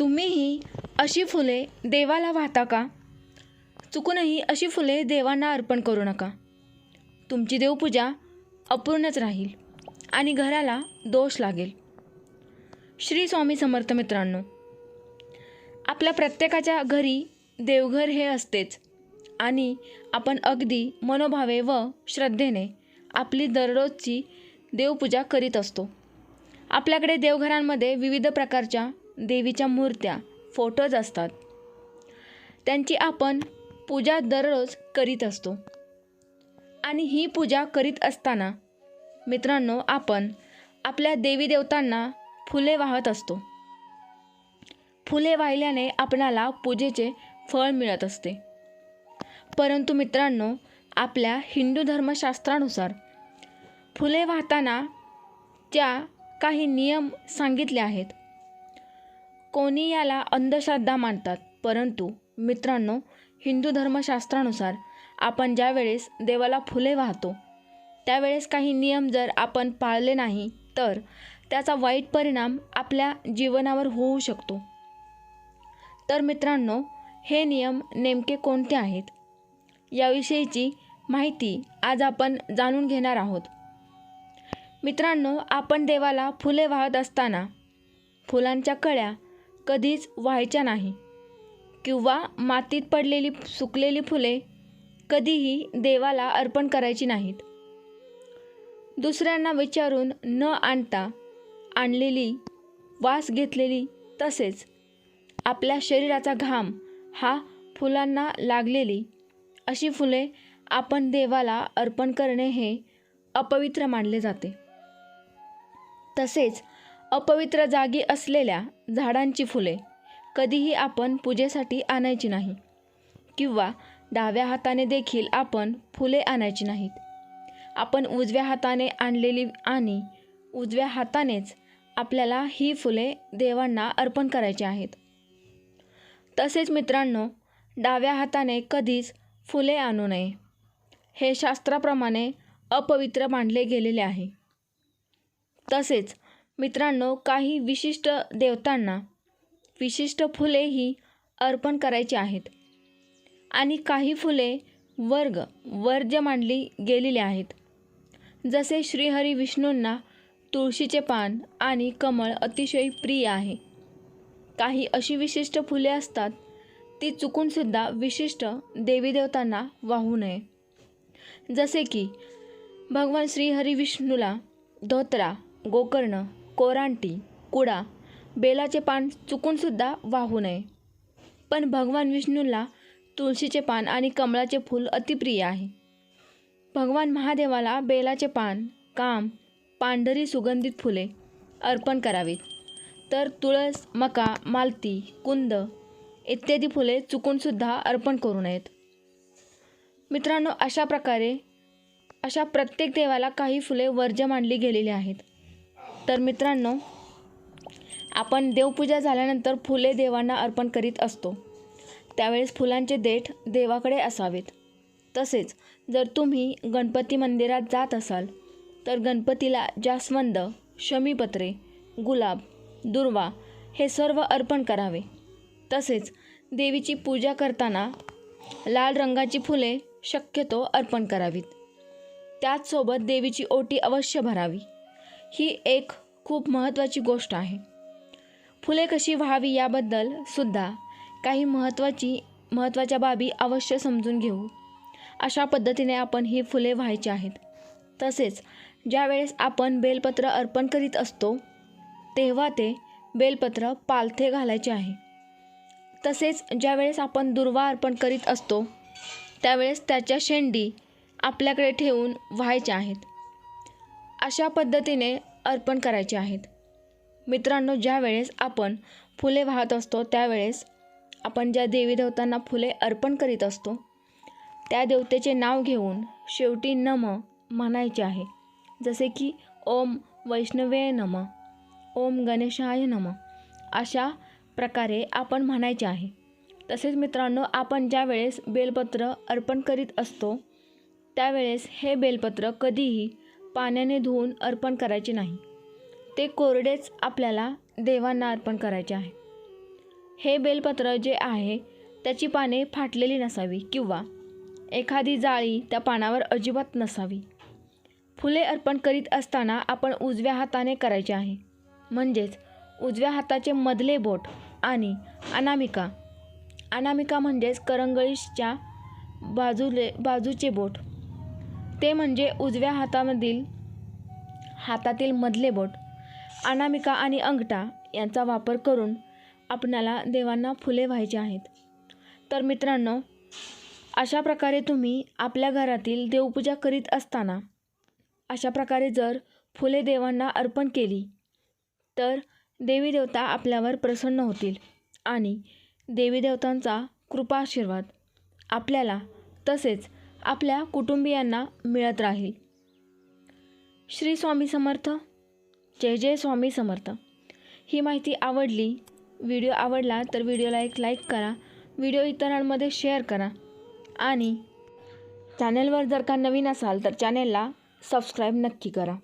तुम्हीही अशी फुले देवाला वाहता का? चुकूनही अशी फुले देवांना अर्पण करू नका. तुमची देवपूजा अपूर्णच राहील आणि घराला दोष लागेल. श्री स्वामी समर्थ मित्रांनो आपल्या प्रत्येकाच्या घरी देवघर हे असतेच आणि आपण अगदी मनोभावे व श्रद्धेने आपली दररोजची देवपूजा करीत असतो. आपल्याकडे देवघरांमध्ये विविध प्रकारच्या देवीच्या मूर्त्या फोटोज असतात. त्यांची आपण पूजा दररोज करीत असतो. आणि ही पूजा करीत असताना मित्रांनो आपण आपल्या देवी देवतांना फुले वाहत असतो. फुले वाहिल्याने आपणाला पूजेचे फळ मिळत असते. परंतु मित्रांनो आपल्या हिंदू धर्मशास्त्रानुसार फुले वाहताना त्या काही नियम सांगितले आहेत कोणी याला अंधश्रद्धा मानतात? परंतु मित्रांनो हिंदू धर्मशास्त्रानुसार आपण ज्यावेळेस देवाला फुले वाहतो त्यावेळेस काही नियम जर आपण पाळले नाही तर त्याचा वाईट परिणाम आपल्या जीवनावर होऊ शकतो. तर मित्रांनो हे नियम नेमके कोणते आहेत? याविषयीची माहिती आज आपण जाणून घेणार आहोत. मित्रांनो आपण देवाला फुले वाहत असताना फुलांच्या कळ्या कधीच व्हायच्या नाही. किंवा मातीत पडलेली सुकलेली फुले कधीही देवाला अर्पण करायची नाहीत. दुसऱ्यांना विचारून न आणता आणलेली वास घेतलेली तसेच आपल्या शरीराचा घाम हा फुलांना लागलेली अशी फुले आपण देवाला अर्पण करणे हे अपवित्र मानले जाते. तसेच अपवित्र जागी असलेल्या झाडांची फुले कधीही आपण पूजेसाठी आणायची नाही किंवा डाव्या हाताने देखील आपण फुले आणायची नाहीत. आपण उजव्या हाताने आणलेली आणि उजव्या हातानेच आपल्याला ही फुले देवांना अर्पण करायची आहेत. तसेच मित्रांनो डाव्या हाताने कधीच फुले आणू नये. हे शास्त्राप्रमाणे अपवित्र मानले गेलेले आहे. तसेच मित्रांनो काही विशिष्ट देवतांना विशिष्ट फुलेही अर्पण करायची आहेत. आणि काही फुले वर्ग वर्ज्य मांडली गेलेली आहेत. जसे श्रीहरी विष्णूंना तुळशीचे पान आणि कमळ अतिशय प्रिय आहे. काही अशी विशिष्ट फुले असतात ती चुकूनसुद्धा विशिष्ट देवीदेवतांना वाहू नये. जसे की भगवान श्रीहरी विष्णूला धोत्रा गोकर्ण कोरांटी कुडा बेलाचे पान चुकूनसुद्धा वाहू नये. पण भगवान विष्णूला तुळशीचे पान आणि कमळाचे फूल अतिप्रिय आहे. भगवान महादेवाला बेलाचे पान काम पांढरी सुगंधित फुले अर्पण करावीत. तर तुळस मका मालती कुंद इत्यादी फुले चुकूनसुद्धा अर्पण करू नयेत. मित्रांनो अशा प्रकारे अशा प्रत्येक देवाला काही फुले वर्ज्य मानली गेलेली आहेत. तर मित्रांनो आपण देवपूजा झाल्यानंतर फुले देवांना अर्पण करीत असतो. त्यावेळेस फुलांचे देठ देवाकडे असावेत. तसेच जर तुम्ही गणपती मंदिरात जात असाल तर गणपतीला जास्वंद शमीपत्रे गुलाब दुर्वा हे सर्व अर्पण करावे. तसेच देवीची पूजा करताना लाल रंगाची फुले शक्यतो अर्पण करावीत. त्याचसोबत देवीची ओटी अवश्य भरावी. ही एक खूप महत्त्वाची गोष्ट आहे. फुले कशी व्हावी याबद्दल सुद्धा काही महत्त्वाची महत्त्वाच्या बाबी अवश्य समजून घेऊ. अशा पद्धतीने आपण ही फुले व्हायची आहेत. तसेच ज्यावेळेस आपण बेलपत्र अर्पण करीत असतो तेव्हा ते बेलपत्र पालथे घालायचे आहे. तसेच ज्यावेळेस आपण दुर्वा अर्पण करीत असतो त्यावेळेस त्याच्या शेंडी आपल्याकडे ठेवून व्हायच्या आहेत. अशा पद्धतीने अर्पण करायचे आहेत. मित्रांनो ज्यावेळेस आपण फुले वाहत असतो त्यावेळेस आपण ज्या देवी देवतांना फुले अर्पण करीत असतो त्या देवतेचे नाव घेऊन शेवटी नम म्हणायचे आहे. जसे की ओम वैष्णवे नम ओम गणेशाय नम अशा प्रकारे आपण म्हणायचे आहे. तसेच मित्रांनो आपण ज्या वेळेस बेलपत्र अर्पण करीत असतो त्यावेळेस हे बेलपत्र कधीही पाण्याने धुवून अर्पण करायचे नाही. ते कोरडेच आपल्याला देवांना अर्पण करायचे आहे. हे बेलपत्र जे आहे त्याची पाने फाटलेली नसावी किंवा एखादी जाळी त्या पानावर अजिबात नसावी. फुले अर्पण करीत असताना आपण उजव्या हाताने करायचे आहे. म्हणजेच उजव्या हाताचे मधले बोट आणि अनामिका. अनामिका म्हणजेच करंगळीच्या बाजूले बाजूचे बोट. ते म्हणजे उजव्या हातामधील हातातील मधले बोट अनामिका आणि अंगठा यांचा वापर करून आपणाला देवांना फुले व्हायचे आहेत. तर मित्रांनो अशा प्रकारे तुम्ही आपल्या घरातील देवपूजा करीत असताना अशा प्रकारे जर फुले देवांना अर्पण केली तर देवी देवता आपल्यावर प्रसन्न होतील आणि देवी देवतांचा कृपा आशीर्वाद आपल्याला तसेच आपल्या कुटुंबियांना मिळत राहील. श्री स्वामी समर्थ. जय जय स्वामी समर्थ. ही माहिती आवडली व्हिडिओ आवडला तर व्हिडिओला एक लाईक करा व्हिडिओ इतरांमध्ये शेअर करा आणि चॅनलवर जर का नवीन असाल तर चॅनेलला सबस्क्राईब नक्की करा.